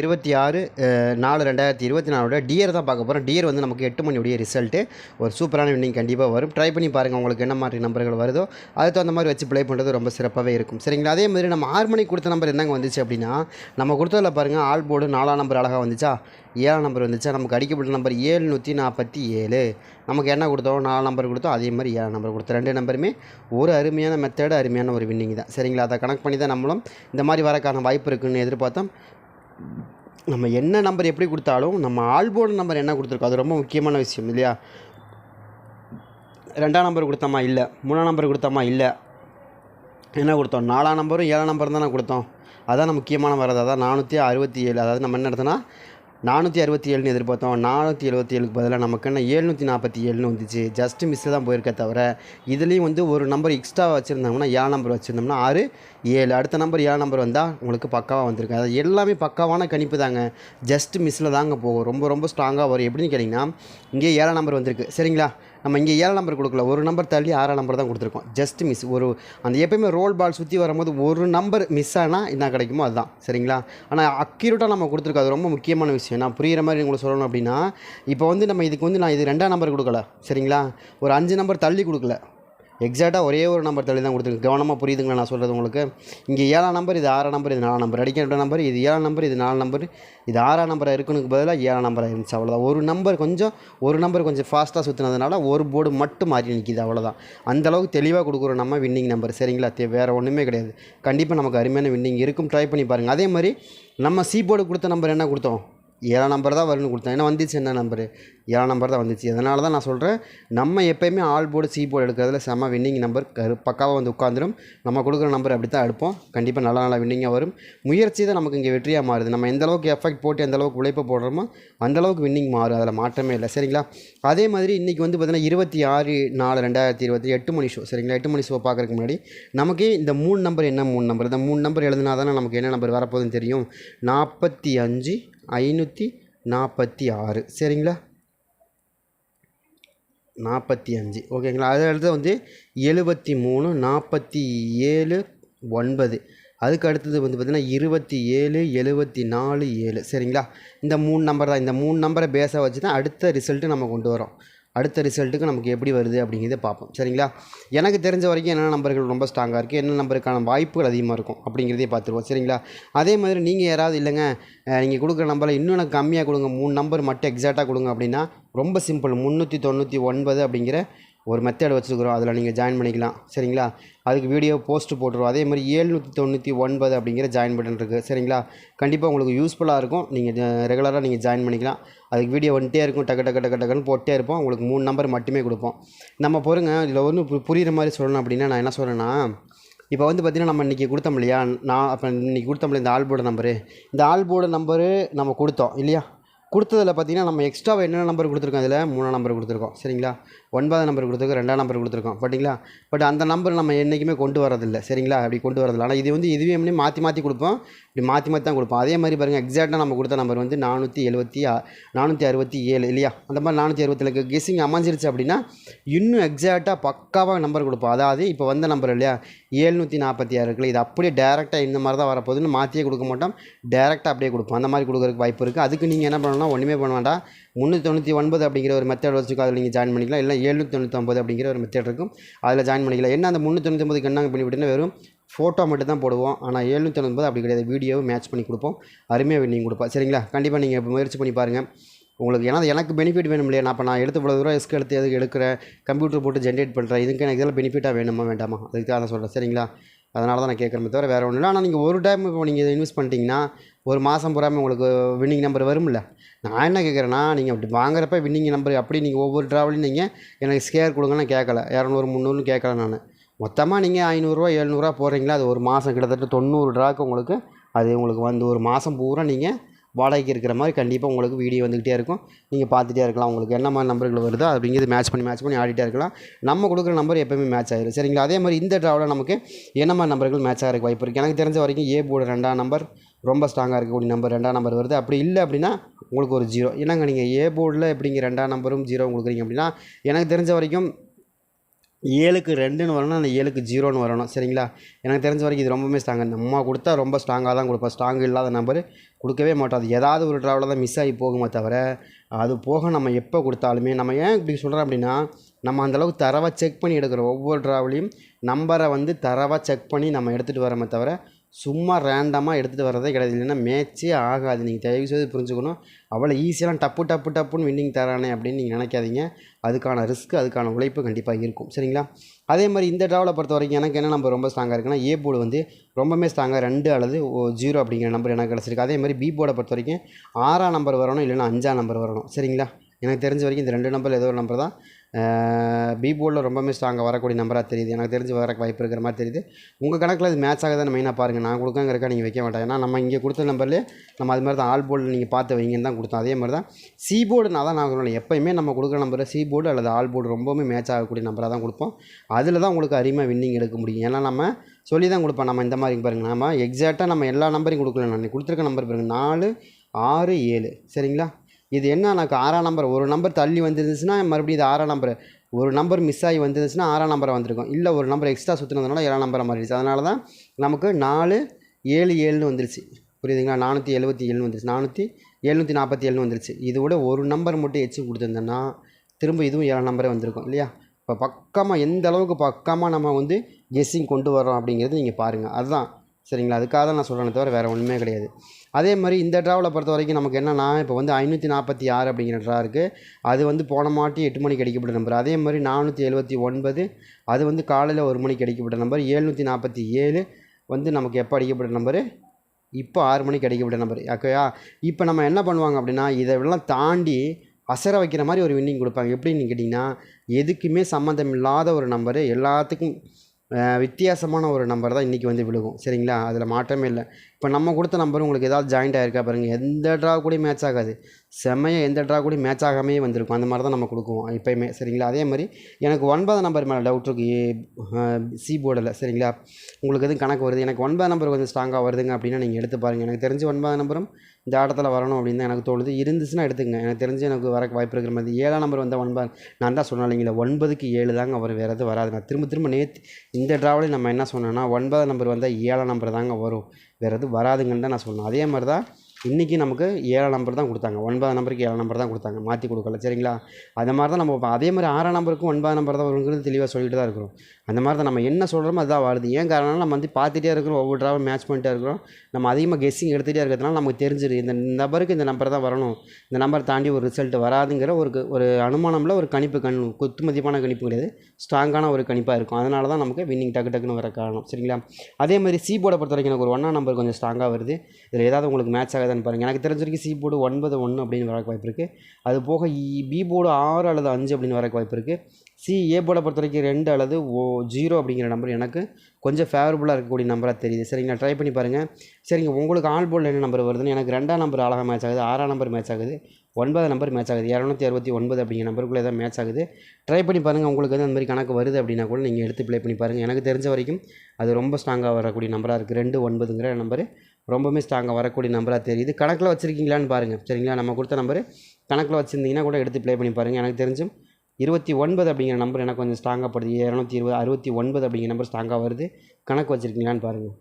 இருபத்தி ஆறு நாலு ரெண்டாயிரத்தி இருபத்தி நாலோட டியர் தான் பார்க்க போகிறோம் டியர் வந்து நமக்கு எட்டு மணியுடைய ரிசல்ட்டு ஒரு சூப்பரான வின்னிங் கண்டிப்பாக வரும். ட்ரை பண்ணி பாருங்கள் உங்களுக்கு என்ன மாதிரி நம்பர்கள் வருதோ. அதுக்கு தகுந்த மாதிரி வச்சு ப்ளே பண்ணுறது ரொம்ப சிறப்பாகவே இருக்கும். சரிங்களா? அதே மாதிரி நம்ம ஆறு மணிக்கு கொடுத்த நம்பர் என்னங்க வந்துச்சு அப்படின்னா நம்ம கொடுத்ததில் பாருங்கள் ஆல் போர்டு நாலாம் நம்பர் அழகாக வந்துச்சா? ஏழாம் நம்பர் வந்துச்சா? நமக்கு அடிக்கப்பட்ட நம்பர் ஏழ்நூற்றி நாற்பத்தி ஏழு. நமக்கு என்ன கொடுத்தோம்? நாலு நம்பர் கொடுத்தோம். அதே மாதிரி ஏழாம் நம்பர் கொடுத்தோம். ரெண்டு நம்பருமே ஒரு அருமையான மெத்தடு அருமையான ஒரு வின்னிங் தான். சரிங்களா? அதை கனெக்ட் பண்ணி தான் நம்மளும் இந்த மாதிரி வரக்கான வாய்ப்பு இருக்குன்னு எதிர்பார்த்தோம். நம்ம என்ன நம்பர் எப்படி கொடுத்தாலும் நம்ம ஆல்போர்டு நம்பர் என்ன கொடுத்துருக்கோம் அது ரொம்ப முக்கியமான விஷயம் இல்லையா? ரெண்டாம் நம்பர் கொடுத்தோமா? இல்லை. மூணாம் நம்பர் கொடுத்தோமா? இல்லை. என்ன கொடுத்தோம்? நாலாம் நம்பரும் ஏழாம் நம்பரும் தானே கொடுத்தோம். அதான் முக்கியமான வரது. அதான் நானூற்றி அறுபத்தி ஏழு. அதாவது நம்ம என்ன எடுத்தோன்னா நானூற்றி அறுபத்தி ஏழுன்னு எதிர்பார்த்தோம். நானூற்றி எழுபத்தி ஏழுக்கு பதிலாக நமக்கு என்ன? ஏழ்நூற்றி நாற்பத்தி ஏழுன்னு வந்துச்சு. ஜஸ்ட் மிஸ்ஸில் தான் போயிருக்க தவிர இதுலேயும் வந்து ஒரு நம்பர் எக்ஸ்ட்ரா வச்சுருந்தோம்னா ஏழு நம்பர் வச்சுருந்தோம்னா ஆறு ஏழு. அடுத்த நம்பர் ஏழு நம்பர் வந்தால் உங்களுக்கு பக்காவாக வந்திருக்கு. அது எல்லாமே பக்காவான கணிப்பு தாங்க. ஜஸ்ட் மிஸ்ஸில் தாங்க போகும். ரொம்ப ரொம்ப ஸ்ட்ராங்காக வரும். எப்படின்னு கேட்டிங்கன்னா இங்கே ஏழாம் நம்பர் வந்திருக்கு. சரிங்களா? நம்ம இங்கே ஏழாம் நம்பர் கொடுக்கல. ஒரு நம்பர் தள்ளி ஆறாம் நம்பர் தான் கொடுத்துருக்கோம். ஜஸ்ட் மிஸ் ஒரு அந்த எப்பயுமே ரோல் பால் சுற்றி வரும்போது ஒரு நம்பர் மிஸ் ஆனால் என்ன கிடைக்குமோ அதுதான். சரிங்களா? ஆனால் அக்யூரேட்டாக நம்ம கொடுத்துருக்கோம். அது ரொம்ப முக்கியமான விஷயம். நான் புரிகிற மாதிரி உங்களுக்கு சொல்லணும் அப்படின்னா இப்போ வந்து நம்ம இதுக்கு வந்து நான் இது ரெண்டாம் நம்பர் கொடுக்கல. சரிங்களா? ஒரு அஞ்சு நம்பர் தள்ளி கொடுக்கல. எக்ஸாக்டாக ஒரே ஒரு நம்பர் தள்ளி தான் கொடுத்துருக்கு கவனமாக புரியுதுங்களா நான் சொல்கிறது உங்களுக்கு? இங்கே ஏழாம் நம்பர் இது ஆறாம் நம்பர் இது நாலாம் நம்பர் அடிக்கிற நம்பர் இது ஏழாம் நம்பர் இது நாலு நம்பர் இது ஆறாம் நம்பராக இருக்குனுக்கு பதிலாக ஏழாம் நம்பராக இருந்துச்சு அவ்வளோதான் ஒரு நம்பர் கொஞ்சம் ஒரு நம்பர் கொஞ்சம் ஃபாஸ்ட்டாக சுற்றினதுனால ஒரு போர்டு மட்டும் மாறி நிற்கிது அவ்வளோதான் அந்த அளவுக்கு தெளிவாக கொடுக்குறோம் நம்ம வின்னிங் நம்பர் சரிங்களா? தே வேறு ஒன்றுமே கிடையாது. கண்டிப்பாக நமக்கு அருமையான வின்னிங் இருக்கும். ட்ரை பண்ணி பாருங்கள் அதே மாதிரி நம்ம சி போர்டு கொடுத்த நம்பர் என்ன கொடுத்தோம்? ஏழாம் நம்பர் தான் வரும்னு கொடுத்தேன். ஏன்னா வந்துச்சு என்ன நம்பரு? ஏழாம் நம்பர் தான் வந்துச்சு. அதனால தான் நான் சொல்கிறேன் நம்ம எப்போயுமே ஆல் போர்டு சி போர்டு எடுக்கிறதுல செம வின்னிங் நம்பர் கரு பக்காவாக வந்து உட்காந்துரும் நம்ம கொடுக்குற நம்பர் அப்படி தான் எடுப்போம். கண்டிப்பாக நல்ல நல்ல வின்னிங்காக வரும். முயற்சி தான் நமக்கு இங்கே வெற்றியாக மாறுது. நம்ம எந்த அளவுக்கு எஃபெக்ட் போட்டு எந்த அளவுக்கு உழைப்பு போடுறோமோ அந்த அளவுக்கு வின்னிங் மாறும். அதில் மாற்றமே இல்லை. சரிங்களா? அதே மாதிரி இன்றைக்கி வந்து பார்த்திங்கன்னா இருபத்தி ஆறு நாலு ரெண்டாயிரத்தி இருபத்தி எட்டு மணி ஷோ சரிங்களா? எட்டு மணி ஷோ பார்க்குறதுக்கு முன்னாடி நமக்கு இந்த மூணு நம்பர் என்ன மூணு நம்பர் இந்த மூணு நம்பர் எழுதுனா தானே நமக்கு என்ன நம்பர் வரப்போகுதுன்னு தெரியும். நாற்பத்தி அஞ்சு ஐநூற்றி நாற்பத்தி ஆறு. சரிங்களா? நாற்பத்தி அஞ்சு. ஓகேங்களா? அதை அடுத்து வந்து எழுபத்தி மூணு நாற்பத்தி ஏழு ஒன்பது. அதுக்கு அடுத்தது வந்து பார்த்திங்கன்னா இருபத்தி ஏழு எழுபத்தி நாலு ஏழு. சரிங்களா? இந்த மூணு நம்பர் தான். இந்த மூணு நம்பரை பேஸாக வச்சு தான் அடுத்த ரிசல்ட்டு நம்ம கொண்டு வரோம் அடுத்த ரிசல்ட்டுக்கு நமக்கு எப்படி வருது அப்படிங்கிறத பார்ப்போம். சரிங்களா? எனக்கு தெரிஞ்ச வரைக்கும் என்னென்ன நம்பர்கள் ரொம்ப ஸ்ட்ராங்காக இருக்குது என்ன நம்பருக்கான வாய்ப்புகள் அதிகமாக இருக்கும் அப்படிங்கிறதே பார்த்துருவோம். சரிங்களா? அதே மாதிரி நீங்கள் யாராவது இல்லைங்க நீங்கள் கொடுக்குற நம்பரில் இன்னும் எனக்கு கம்மியாக கொடுங்க மூணு நம்பர் மட்டும் எக்ஸாக்டாக கொடுங்க அப்படின்னா ரொம்ப சிம்பிள் முந்நூற்றி தொண்ணூற்றி ஒன்பது அப்படிங்கிற ஒரு மெத்தட் வச்சுருக்குறோம். அதில் நீங்கள் ஜாயின் பண்ணிக்கலாம். சரிங்களா? அதுக்கு வீடியோ போஸ்ட் போட்டுருவோம். அதே மாதிரி ஏழ்நூற்றி தொண்ணூற்றி ஒன்பது அப்படிங்கிற ஜாயின் பட்டன் இருக்குது சரிங்களா? கண்டிப்பாக உங்களுக்கு யூஸ்ஃபுல்லாக இருக்கும். நீங்கள் ரெகுலராக நீங்கள் ஜாயின் பண்ணிக்கலாம். அதுக்கு வீடியோ வந்துட்டே இருக்கும். டக்கு டக்கு டக்கு டக்குன்னு போட்டே இருப்போம். உங்களுக்கு மூணு நம்பர் மட்டுமே கொடுப்போம். நம்ம பொறுங்க இதில் ஒன்று பு- மாதிரி சொல்லணும் அப்படின்னா நான் என்ன சொல்கிறேன்னா இப்போ வந்து பார்த்திங்கன்னா நம்ம இன்றைக்கி கொடுத்தோம் இல்லையா? நான் அப்போ இன்றைக்கி கொடுத்தோம் இல்லையா? இந்த ஆல்போர்டு நம்பரு இந்த ஆல்போர்டு நம்பரு நம்ம கொடுத்தோம் இல்லையா? கொடுத்ததில் பார்த்தீங்கன்னா நம்ம எக்ஸ்ட்ராவாக என்னென்ன நம்பர் கொடுத்துருக்கோம் அதில் மூணாம் நம்பர் கொடுத்துருக்கோம். சரிங்களா? ஒன்பதாம் நம்பர் கொடுத்துருக்கோம். ரெண்டாம் நம்பர் கொடுத்துருக்கோம். பட்டிங்களா பட் அந்த நம்பர் நம்ம என்றைக்குமே கொண்டு வரதில்லை. சரிங்களா? அப்படி கொண்டு வரதில்லை. ஆனால் இது வந்து இதுவே வந்து மாற்றி மாற்றி கொடுப்போம். இப்படி மாற்றி மாற்றி தான் கொடுப்போம். அதே மாதிரி பாருங்கள் எக்ஸாக்டாக நம்ம கொடுத்த நம்பர் வந்து நானூற்றி எழுபத்தி நானூற்றி அறுபத்தி ஏழு இல்லையா? அந்த மாதிரி நானூற்றி அறுபத்தில் கெஸ்ஸிங் அமைஞ்சிருச்சு அப்படின்னா இன்னும் எக்ஸாக்டாக பக்காவாக நம்பர் கொடுப்போம். அதாவது இப்போ வந்த நம்பர் இல்லையா? ஏழ்நூற்றி நாற்பத்தி ஆறு இருக்குல்ல இது அப்படியே டேரெக்டாக இந்த மாதிரி தான் வரப்போகுதுன்னு மாற்றியே கொடுக்க மாட்டோம். டேரெக்டாக அப்படியே கொடுப்போம். அந்த மாதிரி கொடுக்குறதுக்கு வாய்ப்பு இருக்குது அதுக்கு நீங்கள் என்ன பண்ணணும்னா ஒன்றுமே பண்ண வேண்டாம். முந்நூற்றி தொண்ணூற்றி ஒன்பது அப்படிங்கிற ஒரு மெத்தட் வச்சுக்கோ அதில் நீங்கள் ஜாயின் பண்ணிக்கலாம். இல்லை ஏழ்நூற்றி தொண்ணூற்றொம்பது அப்படிங்கிற ஒரு மெத்தட் இருக்கும். அதில் ஜாயின் பண்ணிக்கலாம். என்ன அந்த முந்நூற்றி தொண்ணூற்றி என்ன பண்ணி விட்டுன்னா வெறும் ஃபோட்டோ மட்டும் தான் போடுவோம். ஆனால் எழுநூற்றி தொண்ணூறு அப்படி கிடையாது. வீடியோவை மேட்ச் பண்ணி கொடுப்போம். அருமையாக வின்னிங் கொடுப்போம். சரிங்களா? கண்டிப்பாக நீங்கள் முயற்சி பண்ணி பாருங்கள் உங்களுக்கு ஏன்னா எனக்கு பெனிஃபிட் வேணும் இல்லையா நான் இப்போ நான் எடுத்து இவ்வளோ தூரம் ரிஸ்க் எடுத்து எதுக்கு எடுக்கிறேன் கம்ப்யூட்டர் போட்டு ஜென்ரேட் பண்ணுறேன் இதுக்கு எனக்கு இதெல்லாம் பெனிஃபிட்டாக வேணுமா வேண்டாமா? அதுக்கு தான் நான் சொல்கிறேன் சரிங்களா? அதனால தான் நான் கேட்குறேன். தவிர வேறு ஒன்றும் இல்லை. ஆனால் நீங்கள் ஒரு டைம் இப்போ நீங்கள் இதை இன்வெஸ்ட் பண்ணிட்டீங்கன்னா ஒரு மாதம் பூராமல் உங்களுக்கு வின்னிங் நம்பர் வரும்ல? நான் என்ன கேட்குறேன்னா நீங்கள் அப்படி வாங்குறப்ப வின்னிங் நம்பர் அப்படி நீங்கள் ஒவ்வொரு ட்ராவலையும் நீங்கள் எனக்கு ஸ்கேர் கொடுங்கன்னு கேட்கல. இரநூறு முந்நூறுன்னு கேட்கல நான். மொத்தமாக நீங்கள் ஐநூறுரூவா எழுநூறுவா போடுறீங்களா? அது ஒரு மாதம் கிட்டத்தட்ட தொண்ணூறு ட்ராக்கு உங்களுக்கு அது உங்களுக்கு வந்து ஒரு மாதம் பூரா நீங்கள் வாடகைக்கு இருக்கிற மாதிரி கண்டிப்பாக உங்களுக்கு வீடியோ வந்துக்கிட்டே இருக்கும். நீங்கள் பார்த்துட்டே இருக்கலாம். உங்களுக்கு என்ன மாதிரி நம்பர்கள் வருதோ அப்படிங்கிறது மேட்ச் பண்ணி மேட்ச் பண்ணி ஆடிட்டே இருக்கலாம். நம்ம கொடுக்குற நம்பர் எப்போயுமே மேட்ச் ஆகிடும் சரிங்களா? அதே மாதிரி இந்த ட்ராவலில் நமக்கு என்ன மாதிரி நம்பர்கள் மேட்ச் ஆகிறதுக்கு வாய்ப்பு இருக்குது எனக்கு தெரிஞ்ச வரைக்கும் ஏ போர்டு ரெண்டாம் நம்பர் ரொம்ப ஸ்ட்ராங்காக இருக்கக்கூடிய நம்பர் ரெண்டாம் நம்பர் வருது. அப்படி இல்லை அப்படின்னா உங்களுக்கு ஒரு ஜீரோ ஏன்னாங்க நீங்கள் ஏ போர்டில் எப்படிங்க ரெண்டாம் நம்பரும் ஜீரோ கொடுக்குறீங்க அப்படின்னா எனக்கு தெரிஞ்ச வரைக்கும் ஏழுக்கு ரெண்டுன்னு வரணும் அந்த ஏழுக்கு ஜீரோன்னு வரணும். சரிங்களா? எனக்கு தெரிஞ்ச வரைக்கும் இது ரொம்பவுமே ஸ்ட்ராங்கு நம்ம கொடுத்தா ரொம்ப ஸ்ட்ராங்காக தான் கொடுப்போம் ஸ்ட்ராங் இல்லாத நம்பர் கொடுக்கவே மாட்டோம் அது ஏதாவது ஒரு ட்ராவலில் தான் மிஸ் ஆகி போகுமே தவிர அது போக நம்ம எப்போ கொடுத்தாலுமே நம்ம ஏன் இப்படி சொல்கிறோம் அப்படின்னா நம்ம அந்தளவுக்கு தரவாக செக் பண்ணி எடுக்கிறோம் ஒவ்வொரு ட்ராவலையும் நம்பரை வந்து தரவாக செக் பண்ணி நம்ம எடுத்துகிட்டு வரோமே தவிர சும்மா ரேண்டமாக எடுத்துகிட்டு வரதே கிடையாது. இல்லைன்னா மேட்ச்சே ஆகாது. நீங்கள் தயவு செய்து புரிஞ்சுக்கணும் அவ்வளோ ஈஸியெல்லாம் டப்பு டப்பு டப்புன்னு வின்னிங் தரானே அப்படின்னு நீங்கள் நினைக்காதீங்க. அதுக்கான ரிஸ்க் அதுக்கான உழைப்பு கண்டிப்பாக இருக்கும். சரிங்களா? அதே மாதிரி இந்த ட்ராவலை பொறுத்த வரைக்கும் எனக்கு என்ன நம்பர் ரொம்ப ஸ்ட்ராங்காக இருக்குன்னா ஏ போர்டு வந்து ரொம்பவே ஸ்ட்ராங்காக ரெண்டு அல்லது ஜீரோ அப்படிங்கிற நம்பர் எனக்கு கிடச்சிருக்கு. அதே மாதிரி பி போர்டை பொறுத்த வரைக்கும் ஆறாம் நம்பர் வரணும் இல்லைன்னா அஞ்சாம் நம்பர் வரணும். சரிங்களா? எனக்கு தெரிஞ்ச வரைக்கும் இந்த ரெண்டு நம்பர் ஏதோ ஒரு நம்பர் தான். பி போர்டில் ரொம்பவே ஸ்ட்ராங்காக வரக்கூடிய நம்பராக தெரியுது. எனக்கு தெரிஞ்சு வர வாய்ப்பு இருக்கிற மாதிரி தெரியுது. உங்கள் கணக்கில் இது மேட்ச் ஆகுது தான் மெயினாக பாருங்கள் நான் கொடுக்கங்கிறக்கா நீங்கள் வைக்க மாட்டேன். ஏன்னா நம்ம இங்கே கொடுத்த நம்பர்லேயே நம்ம அது மாதிரி தான் ஆல் போர்டில் நீங்கள் பார்த்து வைங்கன்னு தான் கொடுத்தோம். அதே மாதிரி தான் சீபோர்டு நான் தான் நான் எப்போயுமே நம்ம கொடுக்குற நம்பரில் சி போர்டு அல்லது ஆல் போர்டு ரொம்பவுமே மேட்ச் ஆகக்கூடிய நம்பராக தான் கொடுப்போம். அதில் தான் உங்களுக்கு அருமையாக வின்னிங் எடுக்க முடியும். ஏன்னா நம்ம சொல்லி தான் கொடுப்போம். நம்ம இந்த மாதிரி பாருங்கள் நம்ம எக்ஸாக்டாக நம்ம எல்லா நம்பரையும் கொடுக்கல. நான் கொடுத்துருக்க நம்பர் பாருங்கள் நாலு ஆறு ஏழு. சரிங்களா? இது என்ன? எனக்கு ஆறாம் நம்பர் ஒரு நம்பர் தள்ளி வந்துருந்துச்சுன்னா மறுபடியும் இது ஆறாம் நம்பர் ஒரு நம்பர் மிஸ் ஆகி வந்துருந்துச்சுன்னா ஆறாம் நம்பரை வந்திருக்கும். இல்லை ஒரு நம்பர் எக்ஸ்ட்ரா சுற்றுனதுனால ஏழாம் நம்பரை மாறிடுச்சு. அதனால தான் நமக்கு நாலு ஏழு ஏழுன்னு வந்துருச்சு. புரியுதுங்களா? நானூற்றி எழுபத்தி ஏழுன்னு வந்துருச்சு. நானூற்றி எழுநூற்றி நாற்பத்தி ஏழுன்னு வந்துருச்சு. இது விட ஒரு நம்பர் மட்டும் எச்சு கொடுத்துருந்தேன்னா திரும்ப இதுவும் ஏழாம் நம்பரே வந்திருக்கும். இல்லையா? இப்போ பக்கமாக எந்த அளவுக்கு பக்கமாக நம்ம வந்து கெஸ்ஸிங் கொண்டு வரோம் அப்படிங்கிறது நீங்கள் பாருங்கள் அதுதான். சரிங்களா? அதுக்காக தான் நான் சொல்கிறேனே தவிர வேறு ஒன்றுமே கிடையாது. அதே மாதிரி இந்த ட்ராவலை பொறுத்த வரைக்கும் நமக்கு என்னென்னா இப்போ வந்து ஐநூற்றி நாற்பத்தி ஆறு அப்படிங்கிற ட்ரா இருக்குது அது வந்து போன மாட்டி எட்டு மணிக்கு அடிக்கப்பட்ட நம்பர் அதே மாதிரி நானூற்றி எழுபத்தி ஒன்பது அது வந்து காலையில் ஒரு மணிக்கு அடிக்கப்பட்ட நம்பர் ஏழ்நூற்றி நாற்பத்தி ஏழு வந்து நமக்கு எப்போ அடிக்கப்பட்ட நம்பரு இப்போ ஆறு மணிக்கு அடிக்கப்பட்ட நம்பர் ஓகேயா இப்போ நம்ம என்ன பண்ணுவாங்க அப்படின்னா இதெல்லாம் தாண்டி அசர வைக்கிற மாதிரி ஒரு வின்னிங் கொடுப்பாங்க. எப்படின்னு கேட்டிங்கன்னா எதுக்குமே சம்மந்தம் இல்லாத ஒரு நம்பரு எல்லாத்துக்கும் வித்தியாசமான ஒரு நம்பர் தான் இன்றைக்கி வந்து விழுகும். சரிங்களா? அதில் மாற்றமே இல்லை. இப்போ நம்ம கொடுத்த நம்பர் உங்களுக்கு ஏதாவது ஜாயிண்ட் ஆகிருக்கா பாருங்கள் எந்த ட்ரா கூட மேட்ச் ஆகாது. செம்மையாக எந்த ட்ரா கூட மேட்ச் ஆகாமே வந்திருக்கும். அந்த மாதிரி தான் நம்ம கொடுக்குவோம் எப்போயுமே. சரிங்களா? அதே மாதிரி எனக்கு ஒன்பது நம்பர் மேலே டவுட் இருக்குது ஏ சி போர்டில் சரிங்களா? உங்களுக்கு எதுவும் கணக்கு வருது? எனக்கு ஒன்பது நம்பர் கொஞ்சம் ஸ்ட்ராங்காக வருதுங்க அப்படின்னா நீங்கள் எடுத்து பாருங்கள் எனக்கு தெரிஞ்சு ஒன்பது நம்பரும் இந்த ஆட்டத்தில் வரணும் அப்படின்னு தான் எனக்கு தோணுது. இருந்துச்சுன்னா எடுத்துங்க எனக்கு தெரிஞ்சு எனக்கு வர வாய்ப்பு இருக்கிற மாதிரி ஏழாம் நம்பர் வந்தால் ஒன்பது நான் தான் சொன்னேன் ஒன்பதுக்கு ஏழு தாங்க வரும் வேறு எதுவும் வராது. நான் திரும்ப திரும்ப நேற்று இந்த ட்ராவலையும் நம்ம என்ன சொன்னோன்னா ஒன்பதாம் நம்பர் வந்தால் ஏழாம் நம்பர் தாங்க வரும் வேறு எதுவும் வராதுங்கன்னு தான் நான் சொன்னேன். அதே மாதிரி தான் இன்றைக்கி நமக்கு ஏழாம் நம்பர் தான் கொடுத்தாங்க. ஒன்பதாம் நம்பருக்கு ஏழாம் நம்பர் தான் கொடுத்தாங்க. மாற்றி கொடுக்கல. சரிங்களா? அந்த மாதிரி தான் நம்ம அதே மாதிரி ஆறாம் நம்பருக்கும் ஒன்பதாம் நம்பர் தான் வருங்கிறது தெளிவாக சொல்லிட்டு தான் இருக்கிறோம். அந்த மாதிரி தான் நம்ம என்ன சொல்கிறோமோ அதுதான் வருது ஏன் காரணம் நம்ம வந்து பார்த்துட்டே இருக்கிறோம். ஒவ்வொரு டிராவல் மேட்ச் பண்ணிட்டே இருக்கிறோம். நம்ம அதிகமாக கெஸ்ஸிங் எடுத்துகிட்டே இருக்கிறதுனால நமக்கு தெரிஞ்சிடும் இந்த நம்பருக்கு இந்த நம்பர் தான் வரணும். இந்த நம்பர் தாண்டி ஒரு ரிசல்ட் வராதுங்கிற ஒரு ஒரு அனுமானமில் ஒரு கணிப்பு கண் குத்துமதிப்பான கணிப்பு கிடையாது. ஸ்ட்ராங்கான ஒரு கணிப்பாக இருக்கும். அதனால தான் நமக்கு வின்னிங் டக்கு டக்குன்னு வர காரணம். சரிங்களா? அதே மாதிரி சி போர்டை பொறுத்த வரைக்கும் எனக்கு ஒரு ஒன்றா நம்பர் கொஞ்சம் ஸ்ட்ராங்காக வருது. இதில் ஏதாவது உங்களுக்கு மேட்ச் ஆகாதான்னு பாருங்கள் எனக்கு தெரிஞ்ச வரைக்கும் சி போர்டு ஒன்பது ஒன்று அப்படின்னு வரக்கு வாய்ப்பு இருக்குது அது போக பி போர்டு ஆறு அல்லது அஞ்சு அப்படின்னு வரக்கு வாய்ப்பு இருக்குது சி ஏ போர்டை பொறுத்த வரைக்கும் ரெண்டு அல்லது ஓ ஜீரோ அப்படிங்கிற நம்பர் எனக்கு கொஞ்சம் ஃபேவரபுளாக இருக்கக்கூடிய நம்பராக தெரியுது. சரிங்களா ட்ரை பண்ணி பாருங்கள் சரிங்க உங்களுக்கு ஆல் போல் என்ன நம்பர் வருதுன்னு? எனக்கு ரெண்டாம் நம்பர் அழகாக மேட்ச் ஆகுது ஆறாம் நம்பர் மேட்ச் ஆகுது ஒன்பது நம்பர் மேட்ச் ஆகுது இரநூத்தி அறுபத்தி ஒன்பது அப்படிங்கிற நம்பருக்குள்ளே தான் மேட்ச் ஆகுது. ட்ரை பண்ணி பாருங்கள் உங்களுக்கு வந்து அந்த மாதிரி கணக்கு வருது அப்படின்னா கூட நீங்கள் எடுத்து ப்ளே பண்ணி பாருங்கள் எனக்கு தெரிஞ்ச வரைக்கும் அது ரொம்ப ஸ்ட்ராங்காக வரக்கூடிய நம்பராக இருக்குது ரெண்டு ஒன்பதுங்கிற நம்பர் ரொம்பவுமே ஸ்ட்ராங்காக வரக்கூடிய நம்பராக தெரியுது. கணக்கில் வச்சுருக்கீங்களான்னு பாருங்கள் சரிங்களா நம்ம கொடுத்த நம்பர் கணக்கில் வச்சுருந்தீங்கன்னா கூட எடுத்து ப்ளே பண்ணி பாருங்கள் எனக்கு தெரிஞ்சும் இருபத்தி ஒன்பது அப்படிங்கிற நம்பர் எனக்கு கொஞ்சம் ஸ்ட்ராங்காக படுது. இரநூத்தி இருபது அறுபத்தி ஒன்பது அப்படிங்கிற நம்பர் ஸ்ட்ராங்காக வருது. கணக்கு வச்சுருக்கீங்களான்னு பாருங்கள்